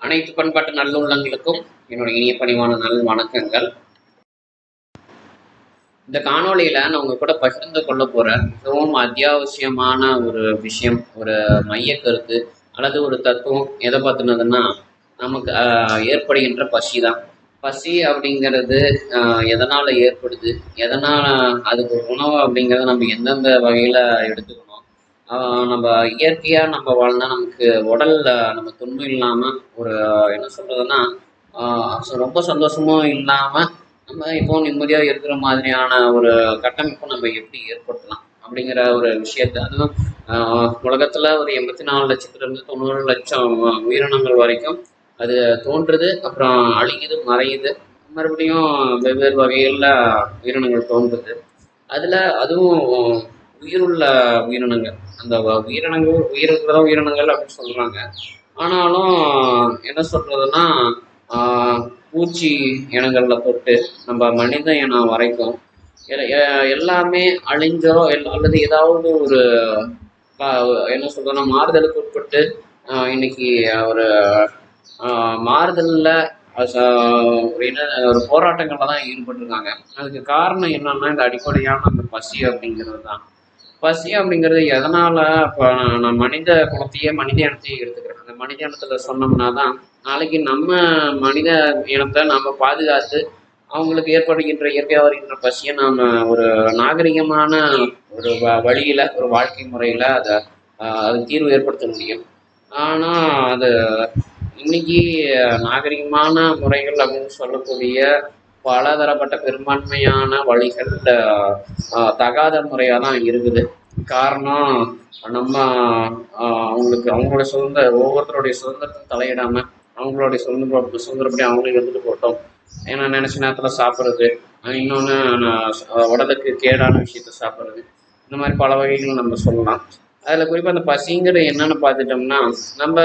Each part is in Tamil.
அனைத்து பண்பாட்டு நல்லுள்ளங்களுக்கும் என்னோட இனிய பணிவான நல் வணக்கங்கள். இந்த காணொளியில நான் உங்க கூட பகிர்ந்து கொள்ள போற மிகவும் அத்தியாவசியமான ஒரு விஷயம் ஒரு மைய கருத்து அல்லது ஒரு தத்துவம் எதை பத்தினதுன்னா நமக்கு ஆஹ், ஏற்படுகின்ற பசி தான் பசி அப்படிங்கிறது ஆஹ், எதனால ஏற்படுது? எதனால அதுக்கு ஒரு உணவு அப்படிங்கிறத நம்ம எந்தெந்த வகையில எடுத்துக்கணும்? நம்ம இயற்கையாக நம்ம வாழ்ந்தா நமக்கு உடல்ல நம்ம துன்பம் இல்லாமல் ஒரு என்ன சொல்கிறதுன்னா ரொம்ப சந்தோஷமும் இல்லாமல் நம்ம இப்போ நிம்மதியாக இருக்கிற மாதிரியான ஒரு கட்டமைப்பு நம்ம எப்படி ஏற்படுத்தலாம் அப்படிங்கிற ஒரு விஷயத்த அதுவும் உலகத்தில் ஒரு எண்பத்தி நாலு லட்சத்துலேருந்து தொண்ணூறு லட்சம் உயிரினங்கள் வரைக்கும் அது தோன்றுது அப்புறம் அழியுது மறையுது. மறுபடியும் வெவ்வேறு வகைகளில் உயிரினங்கள் தோன்றுது. அதில் அதுவும் உயிருள்ள உயிரினங்கள். அந்த உயிரினங்கள் உயிருக்கிறதா உயிரினங்கள் அப்படின்னு சொல்கிறாங்க ஆனாலும் என்ன சொல்கிறதுன்னா பூச்சி இனங்களில் தொட்டு நம்ம மனித இனம் வரைக்கும் எல்லாமே அழிஞ்சோ எல்- அல்லது ஏதாவது ஒரு என்ன சொல்றதுன்னா மாறுதலுக்கு உட்பட்டு இன்னைக்கு ஒரு மாறுதலில் ஒரு என்ன ஒரு போராட்டங்களில் தான் ஈடுபட்டிருக்காங்க. அதுக்கு காரணம் என்னன்னா இந்த அடிப்படையான அந்த பசி அப்படிங்கிறது தான். பசி அப்படிங்கிறது எதனால இப்போ நான் மனித குலத்தையே மனித இனத்தையே எடுத்துக்கிறேன். அந்த மனித இனத்துல சொன்னோம்னா தான் நாளைக்கு நம்ம மனித இனத்தை நம்ம பாதுகாத்து அவங்களுக்கு ஏற்படுகின்ற இயற்கையாக வருகின்ற பசியை நாம் ஒரு நாகரிகமான ஒரு வ- வழியில் ஒரு வாழ்க்கை முறையில் அதை அது தீர்வு ஏற்படுத்த முடியும். ஆனால் அது இன்னைக்கு நாகரிகமான முறைகள் அப்படின்னு சொல்லக்கூடிய பலதரப்பட்ட பெரும்பான்மையான வழிகள் தகாத முறையாக தான் இருக்குது. காரணம் நம்ம அவங்களுக்கு அவங்களோட சுதந்திர ஒவ்வொருத்தருடைய சுதந்திரத்தை தலையிடாம அவங்களுடைய சுதந்திர சுதந்திரப்படி அவங்களையும் இருந்துட்டு போட்டோம். ஏன்னா நினைச்ச நேரத்தில் சாப்பிட்றது இன்னொன்று உடலுக்கு கேடான விஷயத்த சாப்பிட்றது. இந்த மாதிரி பல வகைகள் நம்ம சொல்லலாம். அதில் குறிப்பாக அந்த பசிங்கிறது என்னன்னு பார்த்துட்டோம்னா நம்ம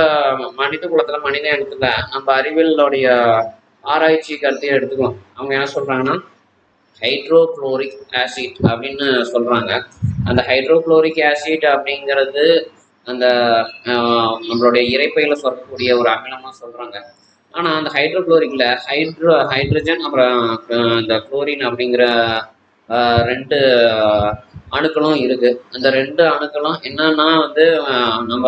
மனித குலத்தில் மனித இனத்தில் நம்ம அறிவியலுடைய ஆராய்ச்சி கருத்தையும் எடுத்துக்கலாம். அவங்க என்ன சொல்கிறாங்கன்னா ஹைட்ரோக்ளோரிக் ஆசிட் அப்படின்னு சொல்கிறாங்க அந்த ஹைட்ரோக்ளோரிக் ஆசிட் அப்படிங்கிறது அந்த நம்மளுடைய இறைப்பையில் சுரக்கக்கூடிய ஒரு அமிலமாக சொல்கிறாங்க ஆனால் அந்த ஹைட்ரோக்ளோரிக்கில் ஹைட்ரோ ஹைட்ரஜன் அப்புறம் இந்த குளோரின் அப்படிங்கிற ரெண்டு அணுக்களும் இருக்குது அந்த ரெண்டு அணுக்களும் என்னன்னா வந்து நம்ம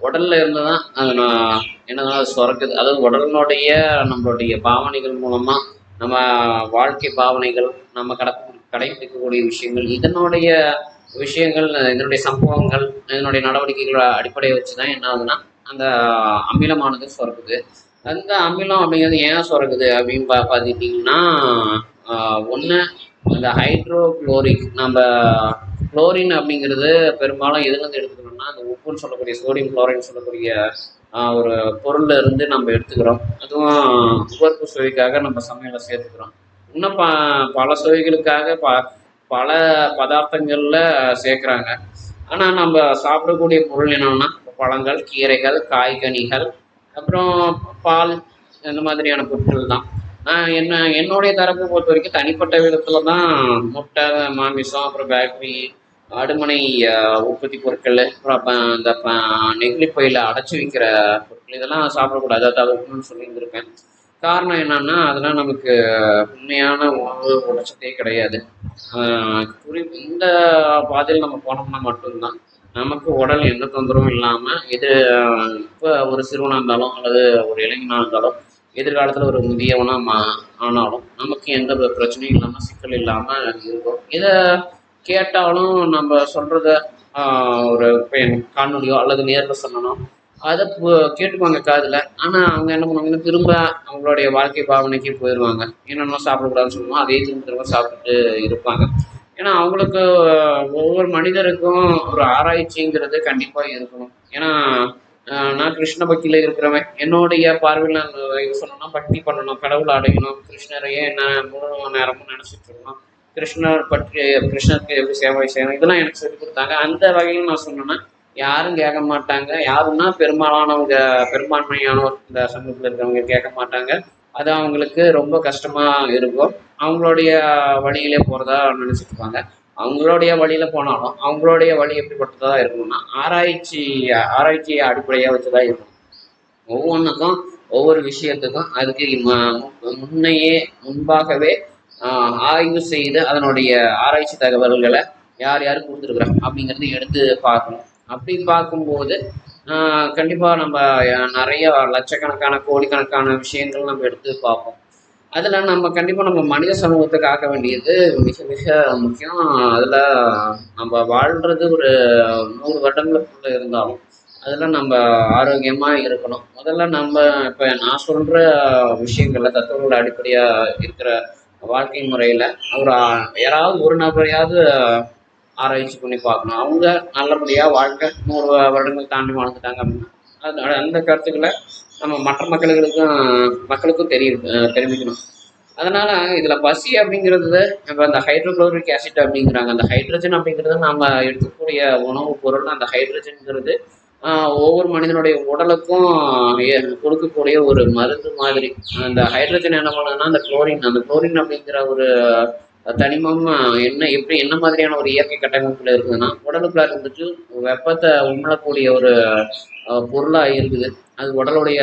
உடல்ல இருந்து தான் அது நான் என்னதான் சுரக்குது. அதாவது உடலினுடைய நம்மளுடைய பாவனைகள் மூலமாக நம்ம வாழ்க்கை பாவனைகள் நம்ம கட கடைபிடிக்கக்கூடிய விஷயங்கள் இதனுடைய விஷயங்கள் இதனுடைய சம்பவங்கள் இதனுடைய நடவடிக்கைகளை அடிப்படையை வச்சு தான் என்ன ஆகுதுன்னா அந்த அமிலமானது சுரக்குது அந்த அமிலம் அப்படிங்கிறது ஏன் சுரக்குது அப்படின்னு பா பார்த்துக்கிட்டிங்கன்னா ஒன்று அந்த ஹைட்ரோக்ளோரிக் நம்ம குளோரின் அப்படிங்கிறது பெரும்பாலும் எதுலேருந்து எடுத்துக்கணும்னா அந்த உப்புன்னு சொல்லக்கூடிய சோடியம் குளோரின் சொல்லக்கூடிய ஒரு பொருள்ல இருந்து நம்ம எடுத்துக்கிறோம். அதுவும் உவர்ப்பு சுவைக்காக நம்ம சமையலை சேர்த்துக்கிறோம். இன்னும் ப பல சுவைகளுக்காக ப பல பதார்த்தங்களில் சேர்க்குறாங்க. ஆனால் நம்ம சாப்பிடக்கூடிய பொருள் என்னன்னா பழங்கள் கீரைகள் காய்கனிகள் அப்புறம் பால் இந்த மாதிரியான பொருட்கள் தான். நான் என்ன என்னுடைய தரப்பை பொறுத்த வரைக்கும் தனிப்பட்ட விதத்தில் தான் முட்டை மாமிசம் அப்புறம் பேக்கரி அடுமனை உற்பத்தி பொருட்கள் அப்புறம் அப்ப இந்த நெகிழி பையில் அடைச்சி வைக்கிற பொருட்கள் இதெல்லாம் சாப்பிடக்கூடாது. அதை தவிர்க்கணும்னு சொல்லியிருந்திருப்பேன். காரணம் என்னன்னா அதெல்லாம் நமக்கு உண்மையான உணவு உடச்சதே கிடையாது. ஆஹ் குறி இந்த பாதையில் நம்ம போனோம்னா மட்டும்தான். நமக்கு உடல் எந்த தொந்தரவும் இல்லாமல் இது இப்போ ஒரு சிறுவனாக இருந்தாலும் அல்லது ஒரு இளைஞனாக இருந்தாலும் எதிர்காலத்தில் ஒரு முதியவனாக மா ஆனாலும் நமக்கு எந்த பிரச்சனையும் இல்லாமல் சிக்கல் இல்லாமல் இருக்கும் இதை கேட்டாலும் நம்ம சொல்கிறத ஒரு பெண் காணொலியோ அல்லது நேரில் சொல்லணும். அதை பு- கேட்டுக்குவாங்க காதில். ஆனால் அவங்க என்ன பண்ணுவாங்கன்னா திரும்ப அவங்களுடைய வாழ்க்கை பாவனைக்கு போயிடுவாங்க என்னென்ன சாப்பிடக்கூடாதுன்னு சொல்லுவோம் அதே திரும்ப திரும்ப சாப்பிட்டுட்டு இருப்பாங்க. ஏன்னா அவங்களுக்கு ஒவ்வொரு மனிதருக்கும் ஒரு ஆராய்ச்சிங்கிறது கண்டிப்பாக இருக்கணும். ஏன்னா நான் கிருஷ்ண பக்தியில் இருக்கிறவன். என்னுடைய பார்வையில் நான் சொல்லணும்னா பக்தி பண்ணணும் கடவுளை அடையணும். கிருஷ்ணரையே என்ன முழு நேரமும் நினச்சிட்டு இருக்கணும்? கிருஷ்ணர் பற்றி கிருஷ்ணருக்கு எப்படி சேவை செய்யணும் இதெல்லாம் எனக்கு சொல்லி கொடுத்தாங்க. அந்த வகையில் நான் சொன்னேன்னா யாரும் கேட்க மாட்டாங்க. யாருன்னா பெரும்பாலானவங்க பெரும்பான்மையானவர் இந்த சமூகத்தில் இருக்கிறவங்க கேட்க மாட்டாங்க. அது அவங்களுக்கு ரொம்ப கஷ்டமாக இருக்கும். அவங்களுடைய வழியிலே போகிறதா நினச்சிட்டு இருப்பாங்க. அவங்களுடைய வழியில் போனாலும் அவங்களுடைய வழி எப்படிப்பட்டதாக இருக்கணும்னா ஆராய்ச்சி ஆராய்ச்சியை அடிப்படையாக வச்சு தான் இருக்கணும். ஒவ்வொன்றுக்கும் ஒவ்வொரு விஷயத்துக்கும் அதுக்கு முன்னையே முன்பாகவே ஆய்வு செய்து அதனுடைய ஆராய்ச்சி தகவல்களை யார் யார் கொடுத்துருக்குறாங்க அப்படிங்கிறது எடுத்து பார்க்கணும். அப்படி பார்க்கும்போது கண்டிப்பாக நம்ம நிறைய லட்சக்கணக்கான கோடிக்கணக்கான விஷயங்கள் நம்ம எடுத்து பார்ப்போம். அதில் நம்ம கண்டிப்பாக நம்ம மனித சமூகத்தை காக்க வேண்டியது மிக மிக முக்கியம். அதில் நம்ம வாழ்றது ஒரு நூறு வருடங்களுக்குள்ள இருந்தாலும் அதில் நம்ம ஆரோக்கியமாக இருக்கணும். முதல்ல நம்ம இப்போ நான் சொல்கிற விஷயங்களில் தத்துவங்கள அடிப்படையாக இருக்கிற வாழ்க்கை முறையில் ஒரு யாராவது ஒரு நபரையாவது ஆராய்ச்சி பண்ணி பார்க்கணும். அவங்க நல்லபடியாக வாழ்க்கை நூறு வருடங்கள் தாண்டி வாழ்ந்துட்டாங்க அப்படின்னா அதனால் அந்த கருத்துக்களை நம்ம மற்ற மக்களுக்கும் மக்களுக்கும் தெரிய தெரிவிக்கணும். அதனால் இதில் பசி அப்படிங்கிறது இப்போ அந்த ஹைட்ரோக்ளோரிக் ஆசிட் அப்படிங்கிறாங்க. அந்த ஹைட்ரஜன் அப்படிங்கிறது நம்ம எடுக்கக்கூடிய உணவுப் பொருள் அந்த ஹைட்ரஜன்ங்கிறது ஒவ்வொரு மனிதனுடைய உடலுக்கும் கொடுக்கக்கூடிய ஒரு மருந்து மாதிரி. அந்த ஹைட்ரஜன் என்ன பண்ணுதுன்னா அந்த குளோரின் அந்த குளோரின் அப்படிங்கிற ஒரு தனிமம் என்ன எப்படி என்ன மாதிரியான ஒரு இயற்கை கட்டமைப்புல இருக்குதுன்னா உடலுக்குள்ள இருந்துட்டு வெப்பத்தை உமிழக்கூடிய ஒரு பொருளா இருக்குது. அது உடலுடைய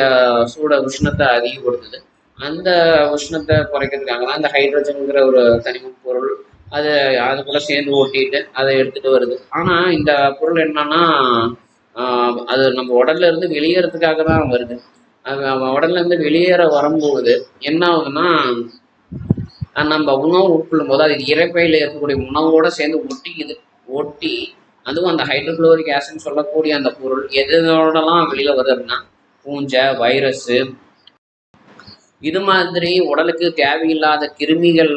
சூட உஷ்ணத்தை அதிகப்படுத்துது. அந்த உஷ்ணத்தை குறைக்கிறதுக்காக தான் அந்த ஹைட்ரஜனுங்கிற ஒரு தனிம பொருள் அது அது கூட சேர்ந்து ஓட்டிட்டு அதை எடுத்துட்டு வருது. ஆனா இந்த பொருள் என்னன்னா அது நம்ம உடல்ல இருந்து வெளியேறதுக்காக தான் வருது. அது நம்ம உடல்ல இருந்து வெளியேற வரும்போது என்ன ஆகுதுன்னா நம்ம உணவு உட்கொள்ளும் போது அது இறைப்பையில இருக்கக்கூடிய உணவோட சேர்ந்து ஒட்டிக்குது. ஒட்டி அதுவும் அந்த ஹைட்ரோக்ளோரிக் ஆசிட்னு சொல்லக்கூடிய அந்த பொருள் எதனோடலாம் வெளியில வருது அப்படின்னா பூஞ்சை வைரஸ் இது மாதிரி உடலுக்கு தேவையில்லாத கிருமிகள்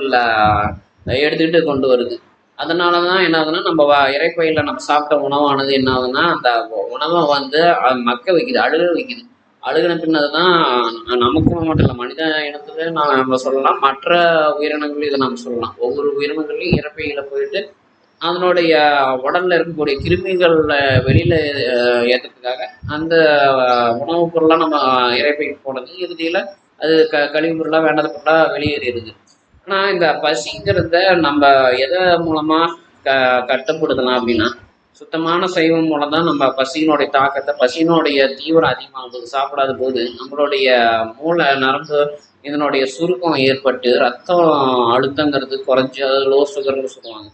எடுத்துக்கிட்டு கொண்டு வருது. அதனால தான் என்ன ஆகுதுன்னா நம்ம வ- நம்ம சாப்பிட்ட உணவானது என்ன ஆகுதுன்னா அந்த உணவை வந்து மக்க வைக்குது அழுக வைக்குது. அழுகின பின்னது தான் நமக்கு மட்டும் இல்லை மனித இனத்துல நான் நம்ம சொல்லலாம் மற்ற உயிரினங்களும் இதை நம்ம சொல்லலாம். ஒவ்வொரு உயிரினங்களையும் இறப்பையில போயிட்டு அதனுடைய உடல்ல இருக்கக்கூடிய கிருமிகள் வெளியில ஏற்றுறதுக்காக அந்த உணவுப் பொருளாக நம்ம இறைப்பைக்கு போனது இறுதியில் அது க கழிவு பொருளாக வேண்டாத பொருளாக வெளியேறிடுது. ஆனால் இந்த பசிங்கிறத நம்ம எதை மூலமாக க கட்டுப்படுத்தலாம் அப்படின்னா சுத்தமான சைவம் மூலம் தான் நம்ம பசியினுடைய தாக்கத்தை பசியினுடைய தீவிரம் அதிகமாகுது சாப்பிடாத போது நம்மளுடைய மூளை நரம்பு இதனுடைய சுருக்கம் ஏற்பட்டு ரத்தம் அழுத்தங்கிறது குறைஞ்சி அது லோ சுகர்னு சொல்லுவாங்க.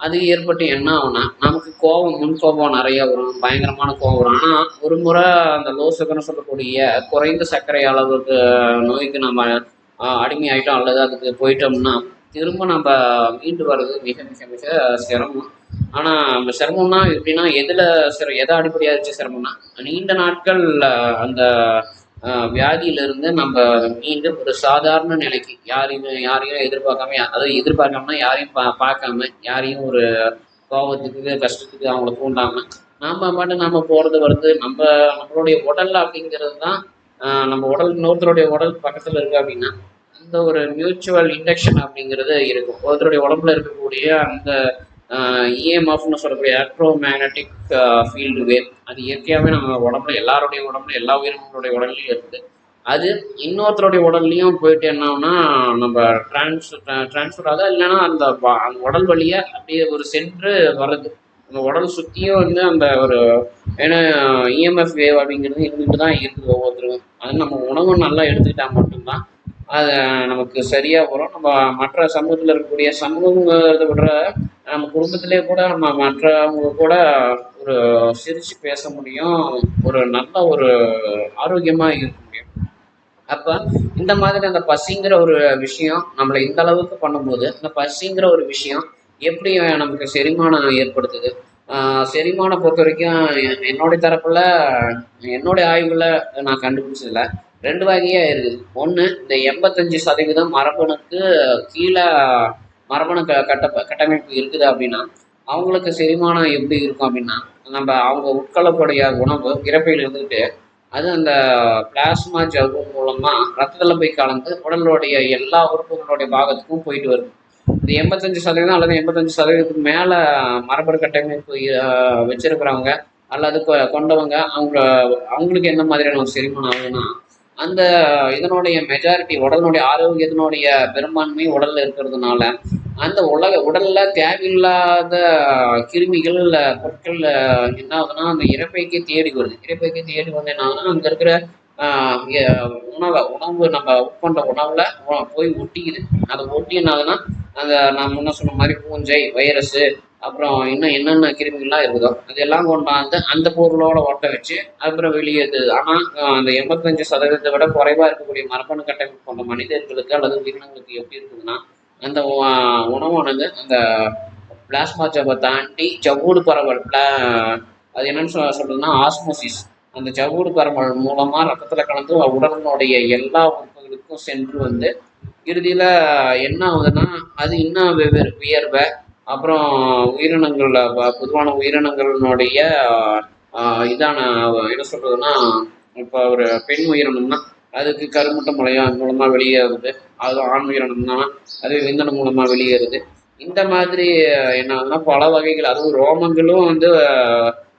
அது ஏற்பட்டு என்ன ஆகும்னா நமக்கு கோபம் முன் கோபம் நிறைய வரும் பயங்கரமான கோபம் வரும். ஆனால் ஒரு முறை அந்த லோ சுகர்னு சொல்லக்கூடிய குறைந்த சர்க்கரை அளவுக்கு நோய்க்கு நம்ம அடிமையாயிட்டோம் அல்லது அதுக்கு போயிட்டோம்னா திரும்ப நம்ம மீண்டு வர்றது மிக மிக மிக சிரமம். ஆனால் சிரமம்னா எப்படின்னா எதில் சிர எதை அடிப்படையாக இருந்துச்சு சிரமம்னா நீண்ட நாட்கள் அந்த ஆஹ், வியாதியிலிருந்து நம்ம மீண்டு ஒரு சாதாரண நிலைக்கு யாரையும் யாரையும் எதிர்பார்க்காம அதாவது எதிர்பார்க்காமனா யாரையும் பா பார்க்காம யாரையும் ஒரு கோபத்துக்கு கஷ்டத்துக்கு அவங்கள தூண்டாம நாம பாட்டு நாம போறது வருது. நம்ம நம்மளுடைய உடல் அப்படிங்கிறது தான் ஆஹ், நம்ம உடல் இன்னொருத்தருடைய உடல் பக்கத்துல இருக்கு அப்படின்னா அந்த ஒரு மியூச்சுவல் இண்டக்ஷன் அப்படிங்கிறது இருக்கும். ஒருத்தருடைய உடம்புல இருக்கக்கூடிய அந்த இஎம்எஃப்னு சொல்லக்கூடிய எலக்ட்ரோ மேக்னட்டிக் ஃபீல்டு வேவ் அது இயற்கையாகவே நம்ம உடம்புல எல்லாருடைய உடம்புல எல்லா உயிரினங்களுடைய உடல்லையும் இருக்குது. அது இன்னொருத்தருடைய உடல்லையும் போயிட்டு என்னன்னா நம்ம டிரான்ஸ் டிரான்ஸ்ஃபர் ஆகுது? இல்லைன்னா அந்த அந்த உடல் வழியை அப்படியே ஒரு சென்று வருது நம்ம உடல் சுற்றியும் வந்து அந்த ஒரு ஏன்னா இஎம்எஃப் வேவ் அப்படிங்கிறது இருந்துட்டு தான் இருக்குது ஒவ்வொருத்தருக்கும். அது நம்ம உணவு நல்லா எடுத்துக்கிட்டால் மட்டும்தான். அது நமக்கு சரியா வரும். நம்ம மற்ற சமூகத்தில் இருக்கக்கூடிய சமூகங்கிறத விட நம்ம குடும்பத்திலே கூட நம்ம மற்றவங்க கூட ஒரு சிரிச்சு பேச முடியும். ஒரு நல்ல ஒரு ஆரோக்கியமா இருக்க முடியும். அப்ப இந்த மாதிரி அந்த பசிங்கிற ஒரு விஷயம் நம்மளை இந்த அளவுக்கு பண்ணும்போது இந்த பசிங்கிற ஒரு விஷயம் எப்படி நமக்கு செரிமானம் ஏற்படுத்துது? செரிமானம் பொறுத்த வரைக்கும் என்னுடைய தரப்புல என்னுடைய ஆய்வில் நான் கண்டுபிடிச்சதில்லை. ரெண்டு வகையாக இருக்குது. ஒன்று இந்த எண்பத்தஞ்சு சதவீதம் மரபணுக்கு கீழே மரபணு க கட்ட கட்டமைப்பு இருக்குது அப்படின்னா அவங்களுக்கு செரிமானம் எப்படி இருக்கும் அப்படின்னா நம்ம அவங்க உட்கொள்ளக்கூடிய உணவு இறப்பையில் இருந்துக்கிட்டு அது அந்த பிளாஸ்மா ஜவ்வு மூலமாக ரத்தத்தில் போய் கலந்து உடலுடைய எல்லா உறுப்புகளுடைய பாகத்துக்கும் போயிட்டு வருது. இந்த எண்பத்தஞ்சு சதவீதம் அல்லது எண்பத்தஞ்சு சதவீதத்துக்கு மேலே மரபணு கட்டமைப்பு வச்சிருக்கிறவங்க அல்லது கொ- கொண்டவங்க அவங்க அவங்களுக்கு என்ன மாதிரியான ஒரு செரிமானம் ஆகுதுன்னா அந்த இதனுடைய மெஜாரிட்டி உடலுடைய ஆரோக்கியத்தினுடைய பெரும்பான்மை உடலில் இருக்கிறதுனால அந்த உலக உடலில் தேவையில்லாத கிருமிகள் பொருட்கள் என்ன ஆகுதுன்னா அந்த இறப்பைக்கு தேடி வருது. இறப்பைக்கு தேடி வந்து என்ன ஆகுதுன்னா இருக்கிற உணவை உணவு நம்ம உட்கொண்ட உணவில் போய் ஒட்டிக்குது. அது ஒட்டினாதுன்னா அந்த நான் முன்ன சொன்ன மாதிரி பூஞ்சை வைரஸு அப்புறம் இன்னும் என்னென்ன கிருமிகள்லாம் இருக்குதோ அதெல்லாம் கொண்டாந்து அந்த பொருளோட ஒட்ட வச்சு அப்புறம் வெளியேது ஆனால் அந்த எண்பத்தஞ்சு சதவீதத்தை விட குறைவாக இருக்கக்கூடிய மரபணு கட்டமைப்பு கொண்ட மனிதர்களுக்கு அல்லது உயிரினங்களுக்கு எப்படி இருக்குதுன்னா அந்த உணவானது அந்த பிளாஸ்மா ஜப்பை தாண்டி ஜவ்வூடு பரவல் பிளா- அது என்னன்னு சொல்ல சொல்றதுன்னா ஆஸ்மோசிஸ் அந்த ஜவ்வூடு பரவல் மூலமா ரத்தத்துல கலந்து உடலினுடைய எல்லா உறுப்புகளுக்கும் சென்று வந்து இறுதியில என்ன ஆகுதுன்னா அது இன்னும் வெவ்வேறு வியர்வை அப்புறம் உயிரினங்கள்ல பொதுவான உயிரினங்களினுடைய இதான என்ன சொல்றதுன்னா இப்போ ஒரு பெண் உயிரினம்னா அதுக்கு கருமுட்டை முளையம் மூலமாக மூலமா வெளியேறுது. அது ஆண் உயிரினம்னா அது விந்தனம் மூலமா வெளியேறுது. இந்த மாதிரி என்ன ஆகுதுன்னா பல வகைகள். அதுவும் ரோமங்களும் வந்து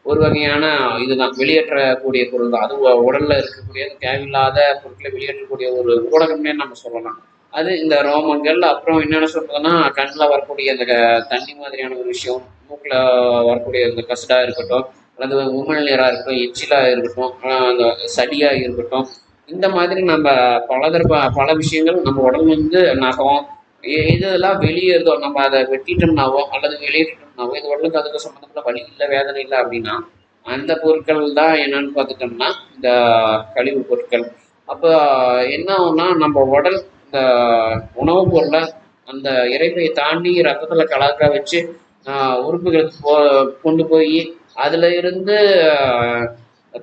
ஒரு வகையான இதுதான். வெளியேற்றக்கூடிய பொருள் தான் அது உடல்ல இருக்கக்கூடிய தேவையில்லாத பொருட்களை வெளியேற்றக்கூடிய ஒரு ஊடகம்னே நம்ம சொல்லலாம். அது இந்த ரோமங்கள் அப்புறம் என்னென்ன சொல்றதுன்னா கண்ணில் வரக்கூடிய அந்த தண்ணி மாதிரியான ஒரு விஷயம் மூக்கில் வரக்கூடிய இந்த கசடாக இருக்கட்டும் அல்லது உமிழ்நீராக இருக்கட்டும் எச்சிலாக இருக்கட்டும் அந்த சளியாக இருக்கட்டும் இந்த மாதிரி நம்ம பலதரப்ப பல விஷயங்கள் நம்ம உடம்பு வந்து நகம். இ- இதெல்லாம் வெளியேறுதோ நம்ம அதை வெட்டிட்டோம்னாவோ அல்லது வெளியிட்டோம்னாவோ இது உடலுக்கு அதுக்கு சம்மந்தப்பட்ட வழி இல்லை வேதனை இல்லை அப்படின்னா அந்த பொருட்கள் தான் என்னன்னு பார்த்துட்டோம்னா இந்த கழிவு பொருட்கள். அப்போ என்ன ஆகும்னா நம்ம உடல் இந்த உணவுப் பொருளை அந்த இறைப்பையை தாண்டி ரத்தத்தில் கலக்க வச்சு உறுப்புகளுக்கு போ கொண்டு போய் அதில் இருந்து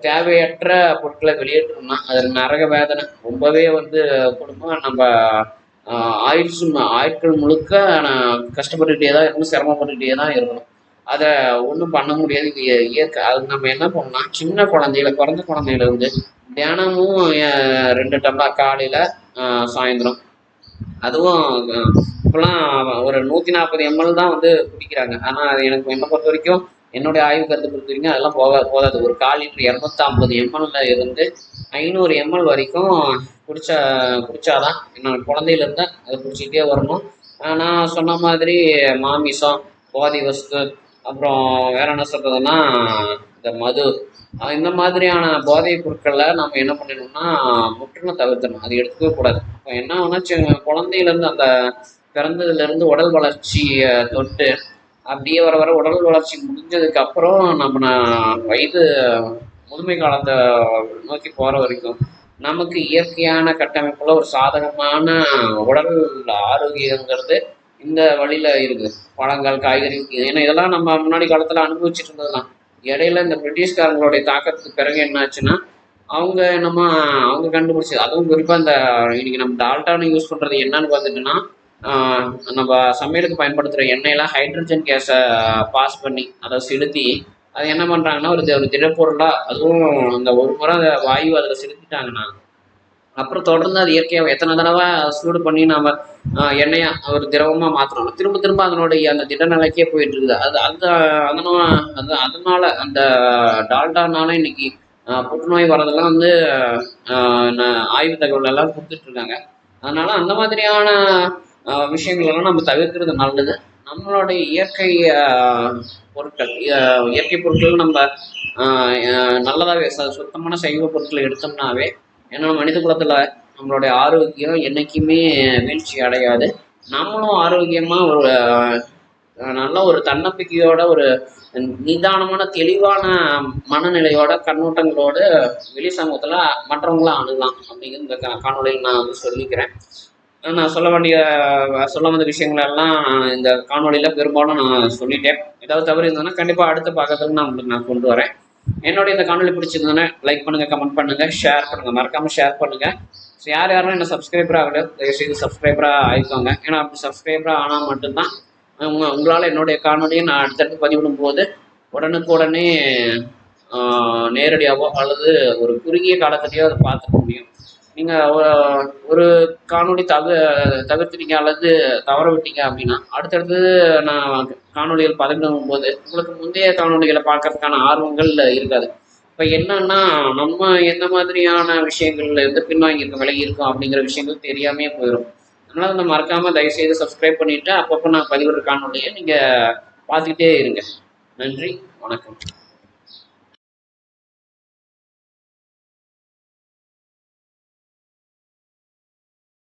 தேவையற்ற பொருட்களை வெளியேற்றோம்னா அதில் நரக வேதனை ரொம்பவே வந்து குடும்பம் நம்ம ஆஹ் ஆயுட்கள் முழுக்க நான் கஷ்டப்பட்டுக்கிட்டே தான் இருக்கணும் சிரமப்பட்டுக்கிட்டே தான் இருக்கணும். அதை ஒன்றும் பண்ண முடியாது இயற்கை. அது நம்ம என்ன பண்ணலாம் சின்ன குழந்தையில பிறந்த குழந்தையில இருந்து தினமும் ரெண்டு டம்ளர் காலையில சாயந்தரம். அதுவும் இப்போலாம் ஒரு நூற்றி நாற்பது எம்எல் தான் வந்து குடிக்கிறாங்க. ஆனால் அது எனக்கு என்னை பொறுத்த வரைக்கும் என்னுடைய ஆய்வு கருத்து பொறுத்த வரைக்கும் அதெல்லாம் போக போதாது ஒரு கால் லிட்டர் இரநூத்தம்பது எம்எல்ல இருந்து ஐநூறு எம்எல் வரைக்கும் குடிச்சா குடிச்சாதான் என்னோட குழந்தையிலேருந்து அதை குடிச்சிக்கிட்டே வரணும். நான் சொன்ன மாதிரி மாமிசம் போதை வஸ்து அப்புறம் வேற என்ன சொல்றதுன்னா இந்த மது இந்த மாதிரியான போதைப் பொருட்களை நம்ம என்ன பண்ணிடணும்னா முற்றிலும் தவிர்த்தணும் அது எடுத்துக்கவே கூடாது. இப்போ என்ன ஆகும்னா குழந்தையிலேருந்து அந்த பிறந்ததுலேருந்து உடல் வளர்ச்சியை தொட்டு அப்படியே வர வர உடல் வளர்ச்சி முடிஞ்சதுக்கு அப்புறம் நம்ம வயது முதுமை காலத்தை நோக்கி போகிற வரைக்கும் நமக்கு இயற்கையான கட்டமைப்புல ஒரு சாதகமான உடல் ஆரோக்கியங்கிறது இந்த வழியில் இருக்குது பழங்கள் காய்கறி ஏன்னா இதெல்லாம் நம்ம முன்னாடி காலத்தில் அனுபவிச்சுட்டு இருந்ததுதான். இடையில இந்த பிரிட்டிஷ்காரங்களுடைய தாக்கத்துக்கு பிறகு என்னாச்சுன்னா அவங்க நம்ம அவங்க கண்டுபிடிச்சது. அதுவும் குறிப்பாக இந்த இன்னைக்கு நம்ம டால்டான்னு யூஸ் பண்ணுறது என்னன்னு பார்த்துட்டோன்னா நம்ம சமையலுக்கு பயன்படுத்துகிற எண்ணெயெல்லாம் ஹைட்ரஜன் கேஸை பாஸ் பண்ணி அதை செலுத்தி அது என்ன பண்ணுறாங்கன்னா ஒரு ஒரு திடப்பொருளாக அதுவும் அந்த ஒரு முறை அந்த வாயு அதில் செலுத்திட்டாங்கன்னா அப்புறம் தொடர்ந்து அது இயற்கையாக எத்தனை தடவை சூடு பண்ணி நம்ம எண்ணெயை ஒரு திரவமாக மாற்றணும் திரும்ப திரும்ப அதனுடைய அந்த திடநிலைக்கே போயிட்டு இருக்குது. அது அந்த அதனால அந்த அதனால அந்த டால்டானால இன்னைக்கு புற்றுநோய் வர்றதெல்லாம் வந்து ஆய்வு தகவல் எல்லாம் கொடுத்துட்டு இருக்காங்க. அதனால அந்த மாதிரியான விஷயங்களெல்லாம் நம்ம தவிர்க்கிறது நல்லது. நம்மளுடைய இயற்கை பொருட்கள் இயற்கை பொருட்கள் நம்ம நல்லதாகவே ச- சுத்தமான சைவ பொருட்களை எடுத்தோம்னாவே ஏன்னா மனித குலத்துல நம்மளுடைய ஆரோக்கியம் என்னைக்குமே வீழ்ச்சி அடையாது. நம்மளும் ஆரோக்கியமா ஒரு நல்ல ஒரு தன்னம்பிக்கையோட ஒரு நிதானமான தெளிவான மனநிலையோட கண்ணோட்டங்களோட வெளி சமூகத்தில் மற்றவங்கள அணுகலாம் அப்படிங்கிற இந்த காணொலியில் காணொளியில் நான் வந்து சொல்லிக்கிறேன். நான் சொல்ல வேண்டிய சொல்ல வந்த விஷயங்களெல்லாம் இந்த காணொலியில் பெரும்பாலும் நான் சொல்லிட்டேன். ஏதாவது தவறு இருந்ததுன்னா கண்டிப்பாக அடுத்த பக்கத்துக்கு நான் உங்களுக்கு நான் கொண்டு வரேன். என்னோட இந்த காணொலி பிடிச்சிருந்ததுன்னா லைக் பண்ணுங்க கமெண்ட் பண்ணுங்க ஷேர் பண்ணுங்க. மறக்காம ஷேர் பண்ணுங்க. ஸோ யார் யாரும் என்ன சப்ஸ்கிரைபர் ஆகல தயவுசெய்து சப்ஸ்கிரைபராக ஆயிக்கோங்க. ஏன்னா அப்படி சப்ஸ்கிரைபராக ஆனால் மட்டும்தான் உங்க உங்களால் என்னுடைய காணொலியை நான் அடுத்தடுத்து பதிவிடும் போது உடனுக்குடனே ஆஹ், நேரடியாவோ அல்லது ஒரு குறுகிய காலத்திலேயோ அதை பார்த்துக்க முடியும். நீங்கள் ஒரு காணொளி தவிர தவிர்த்துட்டீங்க அல்லது தவற விட்டீங்க அப்படின்னா அடுத்தடுத்து நான் காணொளிகள் பதவிடும் போது உங்களுக்கு முந்தைய காணொலிகளை பார்க்கறதுக்கான ஆர்வங்கள் இருக்காது. இப்போ என்னன்னா நம்ம எந்த மாதிரியான விஷயங்கள்ல இருந்து பின்வாங்கி இருக்க விலகி இருக்கும் அப்படிங்கிற விஷயங்கள் தெரியாமே போயிடும் அதனால நம்ம மறக்காம தயவு செய்து சப்ஸ்கிரைப் பண்ணிட்டு அப்பப்போ நான் பதிவிடுற காணொலியை நீங்க பார்த்துக்கிட்டே இருங்க. நன்றி வணக்கம்.